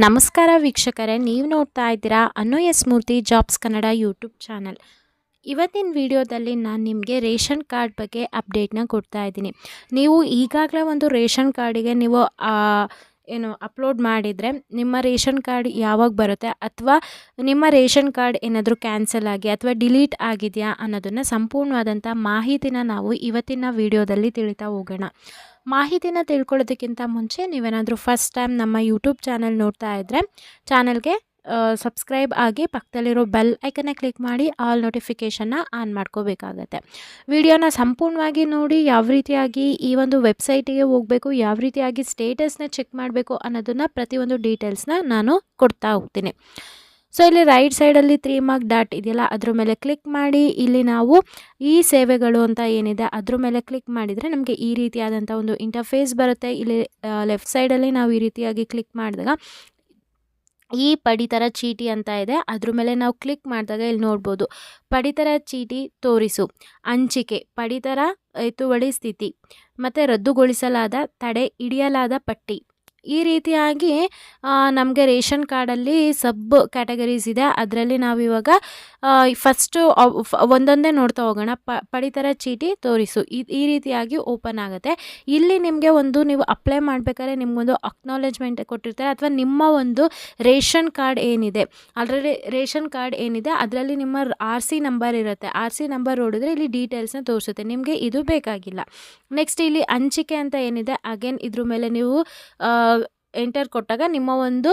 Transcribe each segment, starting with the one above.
ನಮಸ್ಕಾರ ವೀಕ್ಷಕರೇ, ನೀವು ನೋಡ್ತಾ ಇದ್ದೀರಾ Anu S Murthy jobs Kannada YouTube channel. ಇವತ್ತಿನ ವಿಡಿಯೋದಲ್ಲಿ ನಾನು ನಿಮಗೆ ರೇಷನ್ ಕಾರ್ಡ್ ಬಗ್ಗೆ ಅಪ್ಡೇಟ್ನ ಕೊಡ್ತಾ ಇದ್ದೀನಿ. ನೀವು ಈಗಾಗಲೇ ಒಂದು ರೇಷನ್ ಕಾರ್ಡಿಗೆ ನೀವು ಏನು ಅಪ್ಲೋಡ್ ಮಾಡಿದರೆ ನಿಮ್ಮ ರೇಷನ್ ಕಾರ್ಡ್ ಯಾವಾಗ ಬರುತ್ತೆ? ಅಥವಾ ನಿಮ್ಮ ರೇಷನ್ ಕಾರ್ಡ್ ಏನಾದರೂ ಕ್ಯಾನ್ಸಲ್ ಆಗಿ ಅಥವಾ ಡಿಲೀಟ್ ಆಗಿದೆಯಾ ಅನ್ನೋದನ್ನು ಸಂಪೂರ್ಣವಾದಂಥ ಮಾಹಿತಿನ ನಾವು ಇವತ್ತಿನ ವಿಡಿಯೋದಲ್ಲಿ ತಿಳಿತಾ ಹೋಗೋಣ. ಮಾಹಿತಿನ ತಿಳ್ಕೊಳ್ಳೋದಕ್ಕಿಂತ ಮುಂಚೆ ನೀವೇನಾದರೂ ಫಸ್ಟ್ ಟೈಮ್ ನಮ್ಮ ಯೂಟ್ಯೂಬ್ ಚಾನಲ್ ನೋಡ್ತಾ ಇದ್ದರೆ ಚಾನಲ್ಗೆ ಸಬ್ಸ್ಕ್ರೈಬ್ ಆಗಿ ಪಕ್ಕದಲ್ಲಿರೋ ಬೆಲ್ ಐಕನ್ನ ಕ್ಲಿಕ್ ಮಾಡಿ ಆಲ್ ನೋಟಿಫಿಕೇಷನ್ನ ಆನ್ ಮಾಡ್ಕೋಬೇಕಾಗತ್ತೆ. ವಿಡಿಯೋನ ಸಂಪೂರ್ಣವಾಗಿ ನೋಡಿ ಯಾವ ರೀತಿಯಾಗಿ ಈ ಒಂದು ವೆಬ್ಸೈಟಿಗೆ ಹೋಗಬೇಕು, ಯಾವ ರೀತಿಯಾಗಿ ಸ್ಟೇಟಸ್ನ ಚೆಕ್ ಮಾಡಬೇಕು ಅನ್ನೋದನ್ನು ಪ್ರತಿಯೊಂದು ಡೀಟೇಲ್ಸ್ನ ನಾನು ಕೊಡ್ತಾ ಹೋಗ್ತೀನಿ. ಸೊ ಇಲ್ಲಿ ರೈಟ್ ಸೈಡಲ್ಲಿ ತ್ರೀ ಮಾರ್ಕ್ ಡಾಟ್ ಇದೆಯಲ್ಲ, ಅದ್ರ ಮೇಲೆ ಕ್ಲಿಕ್ ಮಾಡಿ, ಇಲ್ಲಿ ನಾವು ಈ ಸೇವೆಗಳು ಅಂತ ಏನಿದೆ ಅದ್ರ ಮೇಲೆ ಕ್ಲಿಕ್ ಮಾಡಿದರೆ ನಮಗೆ ಈ ರೀತಿಯಾದಂಥ ಒಂದು ಇಂಟರ್ಫೇಸ್ ಬರುತ್ತೆ. ಇಲ್ಲಿ ಲೆಫ್ಟ್ ಸೈಡಲ್ಲಿ ನಾವು ಈ ರೀತಿಯಾಗಿ ಕ್ಲಿಕ್ ಮಾಡಿದಾಗ ಈ ಪಡಿತರ ಚೀಟಿ ಅಂತ ಇದೆ. ಅದ್ರ ಮೇಲೆ ನಾವು ಕ್ಲಿಕ್ ಮಾಡಿದಾಗ ಇಲ್ಲಿ ನೋಡ್ಬೋದು. ಪಡಿತರ ಚೀಟಿ ತೋರಿಸು. ಹಂಚಿಕೆ, ಪಡಿತರ ಎತ್ತುವಳಿ ಸ್ಥಿತಿ, ಮತ್ತು ರದ್ದುಗೊಳಿಸಲಾದ ತಡೆ, ಹಿಡಿಯಲಾದ ಪಟ್ಟಿ. ಈ ರೀತಿಯಾಗಿ ನಮಗೆ ರೇಷನ್ ಕಾರ್ಡಲ್ಲಿ ಸಬ್ ಕ್ಯಾಟಗರೀಸ್ ಇದೆ. ಅದರಲ್ಲಿ ನಾವು ಇವಾಗ ಫಸ್ಟು ಒಂದೊಂದೇ ನೋಡ್ತಾ ಹೋಗೋಣ. ಪ, ಪಡಿತರ ಚೀಟಿ ತೋರಿಸು. ಈ ಈ ರೀತಿಯಾಗಿ ಓಪನ್ ಆಗುತ್ತೆ. ಇಲ್ಲಿ ನಿಮಗೆ ಒಂದು ನೀವು ಅಪ್ಲೈ ಮಾಡಬೇಕಾದ್ರೆ ನಿಮಗೊಂದು ಅಕ್ನಾಲೇಜ್ಮೆಂಟ್ ಕೊಟ್ಟಿರ್ತಾರೆ. ಅಥವಾ ನಿಮ್ಮ ಒಂದು ರೇಷನ್ ಕಾರ್ಡ್ ಏನಿದೆ. ಅದರಲ್ಲಿ ರೇಷನ್ ಕಾರ್ಡ್ ಏನಿದೆ, ಅದರಲ್ಲಿ ನಿಮ್ಮ ಆರ್ ಸಿ ನಂಬರ್ ಇರುತ್ತೆ. ಆರ್ ಸಿ ನಂಬರ್ ನೋಡಿದ್ರೆ ಇಲ್ಲಿ ಡೀಟೇಲ್ಸ್ನ ತೋರಿಸುತ್ತೆ. ನಿಮಗೆ ಇದು ಬೇಕಾಗಿಲ್ಲ. ನೆಕ್ಸ್ಟ್ ಇಲ್ಲಿ ಹಂಚಿಕೆ ಅಂತ ಏನಿದೆ, ಅಗೇನ್ ಇದ್ರ ಮೇಲೆ ನೀವು ಎಂಟರ್ ಕೊಟ್ಟಾಗ ನಿಮ್ಮ ಒಂದು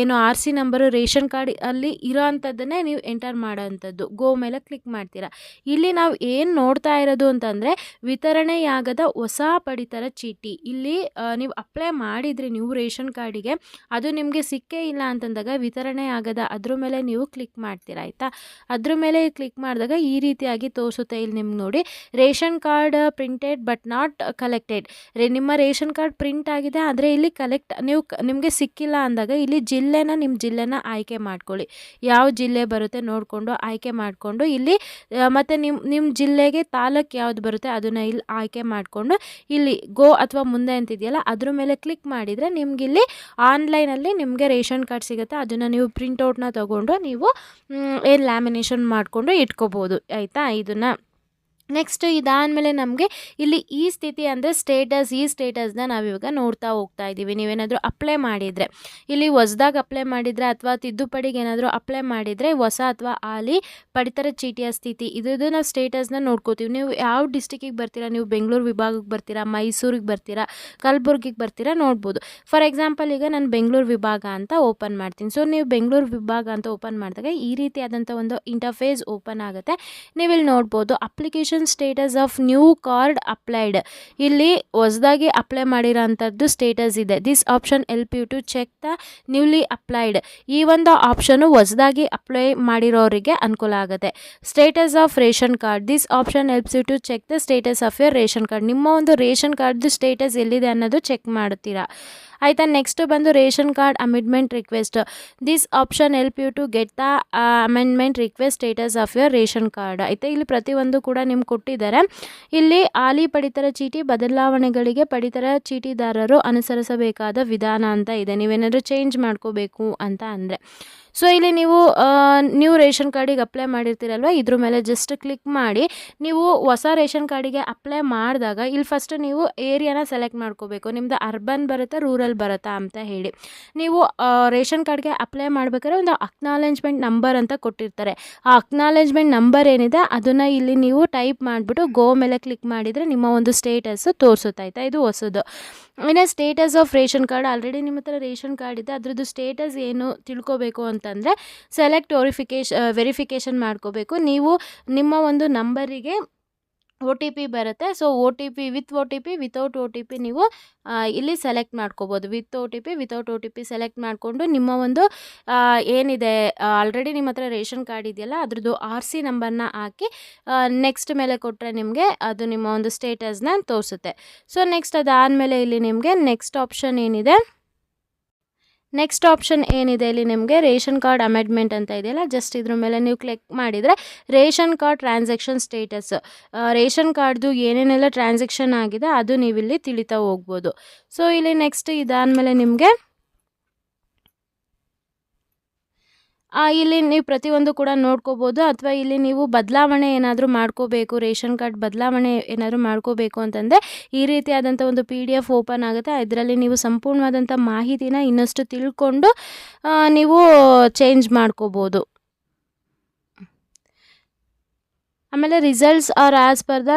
ಏನು R C number ration card ಅಲ್ಲಿ ಇರೋ ಅಂಥದ್ದನ್ನೇ ನೀವು ಎಂಟರ್ ಮಾಡೋವಂಥದ್ದು. ಗೋ ಮೇಲೆ ಕ್ಲಿಕ್ ಮಾಡ್ತೀರಾ. ಇಲ್ಲಿ ನಾವು ಏನು ನೋಡ್ತಾ ಇರೋದು ಅಂತಂದರೆ, ವಿತರಣೆಯಾಗದ ಹೊಸ ಪಡಿತರ ಚೀಟಿ. ಇಲ್ಲಿ ನೀವು ಅಪ್ಲೈ ಮಾಡಿದ್ರಿ ನೀವು ರೇಷನ್ ಕಾರ್ಡಿಗೆ, ಅದು ನಿಮಗೆ ಸಿಕ್ಕೇ ಇಲ್ಲ ಅಂತಂದಾಗ ವಿತರಣೆ ಆಗದ ಅದ್ರ ಮೇಲೆ ನೀವು ಕ್ಲಿಕ್ ಮಾಡ್ತೀರಾ, ಆಯಿತಾ? ಅದ್ರ ಮೇಲೆ ಕ್ಲಿಕ್ ಮಾಡಿದಾಗ ಈ ರೀತಿಯಾಗಿ ತೋರಿಸುತ್ತೆ ಇಲ್ಲಿ ನಿಮ್ಗೆ ನೋಡಿ. Ration card printed but not collected ರೇ, ನಿಮ್ಮ ರೇಷನ್ ಕಾರ್ಡ್ ಪ್ರಿಂಟ್ ಆಗಿದೆ, ಆದರೆ ಇಲ್ಲಿ ಕಲೆಕ್ಟ್ ನೀವು ನಿಮಗೆ ಸಿಕ್ಕಿಲ್ಲ ಅಂದಾಗ ಇಲ್ಲಿ ಜಿಲ್ಲೆನ ನಿಮ್ಮ ಜಿಲ್ಲೆನ ಆಯ್ಕೆ ಮಾಡ್ಕೊಳ್ಳಿ. ಯಾವ ಜಿಲ್ಲೆ ಬರುತ್ತೆ ನೋಡಿಕೊಂಡು ಆಯ್ಕೆ ಮಾಡಿಕೊಂಡು ಇಲ್ಲಿ ಮತ್ತು ನಿಮ್ಮ ನಿಮ್ಮ ಜಿಲ್ಲೆಗೆ ತಾಲೂಕು ಯಾವ್ದು ಬರುತ್ತೆ ಅದನ್ನು ಇಲ್ಲಿ ಆಯ್ಕೆ ಮಾಡಿಕೊಂಡು ಇಲ್ಲಿ ಗೋ ಅಥವಾ ಮುಂದೆ ಅಂತಿದೆಯಲ್ಲ ಅದ್ರ ಮೇಲೆ ಕ್ಲಿಕ್ ಮಾಡಿದರೆ ನಿಮ್ಗೆ ಇಲ್ಲಿ ಆನ್ಲೈನಲ್ಲಿ ನಿಮಗೆ ರೇಷನ್ ಕಾರ್ಡ್ ಸಿಗುತ್ತೆ. ಅದನ್ನು ನೀವು ಪ್ರಿಂಟೌಟ್ನ ತೊಗೊಂಡು ನೀವು ಏನು ಲ್ಯಾಮಿನೇಷನ್ ಮಾಡಿಕೊಂಡು ಇಟ್ಕೋಬೋದು. ಆಯಿತಾ ಇದನ್ನು? ನೆಕ್ಸ್ಟ್ ಇದಾದಮೇಲೆ ನಮಗೆ ಇಲ್ಲಿ ಈ ಸ್ಥಿತಿ ಅಂದರೆ ಸ್ಟೇಟಸ್ ಈ ಸ್ಟೇಟಸ್ನ ನಾವಿವಾಗ ನೋಡ್ತಾ ಹೋಗ್ತಾ ಇದ್ದೀವಿ ನೀವೇನಾದರೂ ಅಪ್ಲೈ ಮಾಡಿದರೆ, ಇಲ್ಲಿ ಹೊಸ್ದಾಗಿ ಅಪ್ಲೈ ಮಾಡಿದರೆ ಅಥವಾ ತಿದ್ದುಪಡಿಗೆ ಏನಾದರೂ ಅಪ್ಲೈ ಮಾಡಿದರೆ ಹೊಸ ಅಥವಾ ಆಲಿ ಪಡಿತರ ಚೀಟಿಯ ಸ್ಥಿತಿ. ಇದು ನಾವು ಸ್ಟೇಟಸ್ನ ನೋಡ್ಕೋತೀವಿ. ನೀವು ಯಾವ ಡಿಸ್ಟಿಕ್ಕಿಗೆ ಬರ್ತೀರಾ? ನೀವು ಬೆಂಗಳೂರು ವಿಭಾಗಕ್ಕೆ ಬರ್ತೀರಾ? ಮೈಸೂರಿಗೆ ಬರ್ತೀರಾ? ಕಲಬುರ್ಗಿಗೆ ಬರ್ತೀರಾ? ನೋಡ್ಬೋದು. ಫಾರ್ ಎಕ್ಸಾಂಪಲ್ ಈಗ ನಾನು ಬೆಂಗಳೂರು ವಿಭಾಗ ಅಂತ ಓಪನ್ ಮಾಡ್ತೀನಿ. ಸೊ ನೀವು ಬೆಂಗಳೂರು ವಿಭಾಗ ಅಂತ ಓಪನ್ ಮಾಡಿದಾಗ ಈ ರೀತಿಯಾದಂಥ ಒಂದು ಇಂಟರ್ಫೇಸ್ ಓಪನ್ ಆಗುತ್ತೆ. ನೀವಿಲ್ಲಿ ನೋಡ್ಬೋದು application status of new card applied ಇಲ್ಲಿ ಹೊಸದಾಗಿ ಅಪ್ಲೈ ಮಾಡಿರೋಂಥದ್ದು ಸ್ಟೇಟಸ್ ಇದೆ. This option help you to check the newly applied ಈ ಒಂದು ಆಪ್ಷನು ಹೊಸದಾಗಿ ಅಪ್ಲೈ ಮಾಡಿರೋರಿಗೆ ಅನುಕೂಲ ಆಗುತ್ತೆ. Status of ration card this option helps you to check the status of your ration card ನಿಮ್ಮ ಒಂದು ರೇಷನ್ ಕಾರ್ಡ್ದು ಸ್ಟೇಟಸ್ ಎಲ್ಲಿದೆ ಅನ್ನೋದು ಚೆಕ್ ಮಾಡ್ತೀರಾ ಆಯಿತಾ ನೆಕ್ಸ್ಟ್ ಬಂದು ration card amendment request this option help you to get the amendment request status of your ration card ಆಯಿತಾ, ಇಲ್ಲಿ ಪ್ರತಿಯೊಂದು ಕೂಡ ನಿಮ್ಗೆ ಕೊಟ್ಟಿದ್ದಾರೆ. ಇಲ್ಲಿ ಆಲಿ ಪಡಿತರ ಚೀಟಿ ಬದಲಾವಣೆಗಳಿಗೆ ಪಡಿತರ ಚೀಟಿದಾರರು ಅನುಸರಿಸಬೇಕಾದ ವಿಧಾನ ಅಂತ ಇದೆ. ನೀವೇನಾದರೂ ಚೇಂಜ್ ಮಾಡ್ಕೋಬೇಕು ಅಂತ ಅಂದರೆ. ಸೊ ಇಲ್ಲಿ ನೀವು ನ್ಯೂ ರೇಷನ್ ಕಾರ್ಡಿಗೆ ಅಪ್ಲೈ ಮಾಡಿರ್ತೀರಲ್ವ? ಇದ್ರ ಮೇಲೆ ಜಸ್ಟ್ ಕ್ಲಿಕ್ ಮಾಡಿ. ನೀವು ಹೊಸ ರೇಷನ್ ಕಾರ್ಡಿಗೆ ಅಪ್ಲೈ ಮಾಡಿದಾಗ ಇಲ್ಲಿ ಫಸ್ಟ್ ನೀವು ಏರಿಯಾನ ಸೆಲೆಕ್ಟ್ ಮಾಡ್ಕೋಬೇಕು. ನಿಮ್ಮದು ಅರ್ಬನ್ ಬರುತ್ತಾ ರೂರಲ್ ಬರುತ್ತಾ ಅಂತ ಹೇಳಿ. ನೀವು ರೇಷನ್ ಕಾರ್ಡ್ಗೆ ಅಪ್ಲೈ ಮಾಡ್ಬೇಕಾದ್ರೆ ಒಂದು ಅಕ್ನಾಲೆಜ್ಮೆಂಟ್ ನಂಬರ್ ಅಂತ ಕೊಟ್ಟಿರ್ತಾರೆ. ಆ ಅಕ್ನಾಲೆಜ್ಮೆಂಟ್ ನಂಬರ್ ಏನಿದೆ, ಅದನ್ನು ಇಲ್ಲಿ ನೀವು ಟೈಪ್ ಮಾಡಿಬಿಟ್ಟು ಗೋ ಮೇಲೆ ಕ್ಲಿಕ್ ಮಾಡಿದರೆ ನಿಮ್ಮ ಒಂದು ಸ್ಟೇಟಸ್ಸು ತೋರಿಸುತ್ತಾಯ್ತಾ ಇದು ಹೊಸದು. ಇನ್ನು status of ration card already ನಿಮ್ಮ ಹತ್ರ ರೇಷನ್ ಕಾರ್ಡ್ ಇದೆ. ಅದರದ್ದು ಸ್ಟೇಟಸ್ ಏನು ತಿಳ್ಕೊಬೇಕು ಅಂತಂದರೆ ಸೆಲೆಕ್ಟ್ ವೆರಿಫಿಕೇಶ್ ವೆರಿಫಿಕೇಷನ್ ಮಾಡ್ಕೋಬೇಕು. ನೀವು ನಿಮ್ಮ ಒಂದು ನಂಬರಿಗೆ ಒ ಟಿ ಪಿ ಬರುತ್ತೆ. So O T P with O T P without O T P ನೀವು ಇಲ್ಲಿ ಸೆಲೆಕ್ಟ್ ಮಾಡ್ಕೋಬೋದು. With O T P without O T P select ಮಾಡಿಕೊಂಡು ನಿಮ್ಮ ಒಂದು ಏನಿದೆ ಆಲ್ರೆಡಿ ನಿಮ್ಮ ಹತ್ರ ರೇಷನ್ ಕಾರ್ಡ್ ಇದೆಯಲ್ಲ, ಅದ್ರದ್ದು ಆರ್ ಸಿ ನಂಬರ್ನ ಹಾಕಿ ನೆಕ್ಸ್ಟ್ ಮೇಲೆ ಕೊಟ್ಟರೆ ನಿಮಗೆ ಅದು ನಿಮ್ಮ ಒಂದು ಸ್ಟೇಟಸ್ನ ತೋರಿಸುತ್ತೆ. ಸೊ ನೆಕ್ಸ್ಟ್ ಅದಾದಮೇಲೆ ಇಲ್ಲಿ ನಿಮಗೆ ನೆಕ್ಸ್ಟ್ ಆಪ್ಷನ್ ಏನಿದೆ? ನೆಕ್ಸ್ಟ್ ಆಪ್ಷನ್ ಏನಿದೆ ಇಲ್ಲಿ ನಿಮಗೆ? ರೇಷನ್ ಕಾರ್ಡ್ ಅಮೆಂಡ್ಮೆಂಟ್ ಅಂತ ಇದೆಯಲ್ಲ ಜಸ್ಟ್ ಇದ್ರ ಮೇಲೆ ನೀವು ಕ್ಲಿಕ್ ಮಾಡಿದರೆ ration card transaction status ration ಕಾರ್ಡ್ದು ಏನೇನೆಲ್ಲ ಟ್ರಾನ್ಸಾಕ್ಷನ್ ಆಗಿದೆ, ಅದು ನೀವಿಲ್ಲಿ ತಿಳಿತಾ ಹೋಗ್ಬೋದು. ಸೊ ಇಲ್ಲಿ ನೆಕ್ಸ್ಟ್ ಇದಾದಮೇಲೆ ನಿಮಗೆ ಆ, ಇಲ್ಲಿ ನೀವು ಪ್ರತಿಯೊಂದು ಕೂಡ ನೋಡ್ಕೋಬೋದು. ಅಥವಾ ಇಲ್ಲಿ ನೀವು ಬದಲಾವಣೆ ಏನಾದರೂ ಮಾಡ್ಕೋಬೇಕು, ರೇಷನ್ ಕಾರ್ಡ್ ಬದಲಾವಣೆ ಏನಾದರೂ ಮಾಡ್ಕೋಬೇಕು ಅಂತಂದರೆ ಈ ರೀತಿಯಾದಂಥ ಒಂದು ಪಿ ಡಿ ಎಫ್ ಓಪನ್ ಆಗುತ್ತೆ. ಇದರಲ್ಲಿ ನೀವು ಸಂಪೂರ್ಣವಾದಂಥ ಮಾಹಿತಿನ ಇನ್ನಷ್ಟು ತಿಳ್ಕೊಂಡು ನೀವು ಚೇಂಜ್ ಮಾಡ್ಕೋಬೋದು. ಆಮೇಲೆ results are as per the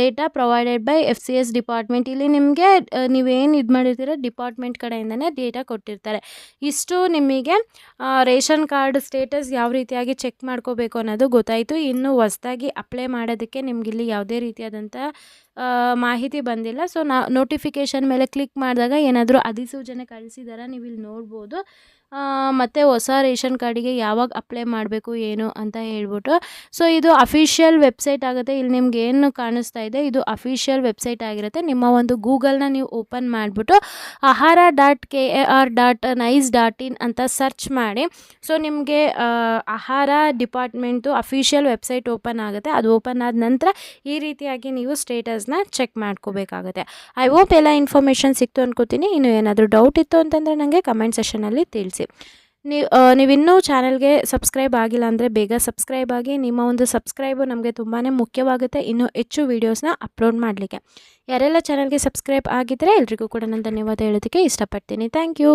data provided by F C S department ಇಲ್ಲಿ ನಿಮಗೆ ನೀವೇನು ಇದು ಮಾಡಿರ್ತೀರ ಡಿಪಾರ್ಟ್ಮೆಂಟ್ ಕಡೆಯಿಂದನೇ ಡೇಟಾ ಕೊಟ್ಟಿರ್ತಾರೆ. ಇಷ್ಟು ನಿಮಗೆ ರೇಷನ್ ಕಾರ್ಡ್ ಸ್ಟೇಟಸ್ ಯಾವ ರೀತಿಯಾಗಿ ಚೆಕ್ ಮಾಡ್ಕೋಬೇಕು ಅನ್ನೋದು ಗೊತ್ತಾಯಿತು. ಇನ್ನು ಹೊಸ್ದಾಗಿ ಅಪ್ಲೈ ಮಾಡೋದಕ್ಕೆ ನಿಮ್ಗೆ ಇಲ್ಲಿ ಯಾವುದೇ ರೀತಿಯಾದಂಥ ಮಾಹಿತಿ ಬಂದಿಲ್ಲ. ಸೊ ನಾ ನೋಟಿಫಿಕೇಷನ್ ಮೇಲೆ ಕ್ಲಿಕ್ ಮಾಡಿದಾಗ ಏನಾದರೂ ಅಧಿಸೂಚನೆ ಕಳಿಸಿದಾರ ನೀವು ಇಲ್ಲಿ ನೋಡ್ಬೋದು. ಮತ್ತು ಹೊಸ ರೇಷನ್ ಕಾರ್ಡಿಗೆ ಯಾವಾಗ ಅಪ್ಲೈ ಮಾಡಬೇಕು, ಏನು ಅಂತ ಹೇಳ್ಬಿಟ್ಟು. ಸೊ ಇದು ಅಫಿಷಿಯಲ್ ವೆಬ್ಸೈಟ್ ಆಗುತ್ತೆ. ಇಲ್ಲಿ ನಿಮ್ಗೆ ಏನು ಕಾಣಿಸ್ತಾ ಇದೆ, ಇದು ಅಫಿಷಿಯಲ್ ವೆಬ್ಸೈಟ್ ಆಗಿರುತ್ತೆ. ನಿಮ್ಮ ಒಂದು ಗೂಗಲ್ನ ನೀವು ಓಪನ್ ಮಾಡಿಬಿಟ್ಟು Ahara dot K A R dot nice dot in ಅಂತ ಸರ್ಚ್ ಮಾಡಿ. ಸೊ ನಿಮಗೆ ಆಹಾರ ಡಿಪಾರ್ಟ್ಮೆಂಟು ಅಫಿಷಿಯಲ್ ವೆಬ್ಸೈಟ್ ಓಪನ್ ಆಗುತ್ತೆ. ಅದು ಓಪನ್ ಆದ ನಂತರ ಈ ರೀತಿಯಾಗಿ ನೀವು ಸ್ಟೇಟಸ್ನ ಚೆಕ್ ಮಾಡ್ಕೋಬೇಕಾಗುತ್ತೆ. ಐ ಹೋಪ್ ಎಲ್ಲ ಇನ್ಫಾರ್ಮೇಷನ್ ಸಿಕ್ತು ಅನ್ಕೋತೀನಿ. ಇನ್ನು ಏನಾದರೂ ಡೌಟ್ ಇತ್ತು ಅಂತಂದರೆ ನನಗೆ ಕಮೆಂಟ್ ಸೆಷನಲ್ಲಿ ತಿಳಿಸಿ ನೀವು ನೀವಿನ್ನೂ ಚಾನಲ್ಗೆ ಸಬ್ಸ್ಕ್ರೈಬ್ ಆಗಿಲ್ಲ ಅಂದರೆ ಬೇಗ ಸಬ್ಸ್ಕ್ರೈಬ್ ಆಗಿ. ನಿಮ್ಮ ಒಂದು ಸಬ್ಸ್ಕ್ರೈಬು ನಮಗೆ ತುಂಬಾ ಮುಖ್ಯವಾಗುತ್ತೆ. ಇನ್ನೂ ಹೆಚ್ಚು ವೀಡಿಯೋಸ್ನ ಅಪ್ಲೋಡ್ ಮಾಡಲಿಕ್ಕೆ. ಯಾರೆಲ್ಲ ಚಾನಲ್ಗೆ ಸಬ್ಸ್ಕ್ರೈಬ್ ಆಗಿದ್ದರೆ ಎಲ್ರಿಗೂ ಕೂಡ ನಾನು ಧನ್ಯವಾದ ಹೇಳೋದಕ್ಕೆ ಇಷ್ಟಪಡ್ತೀನಿ. Thank you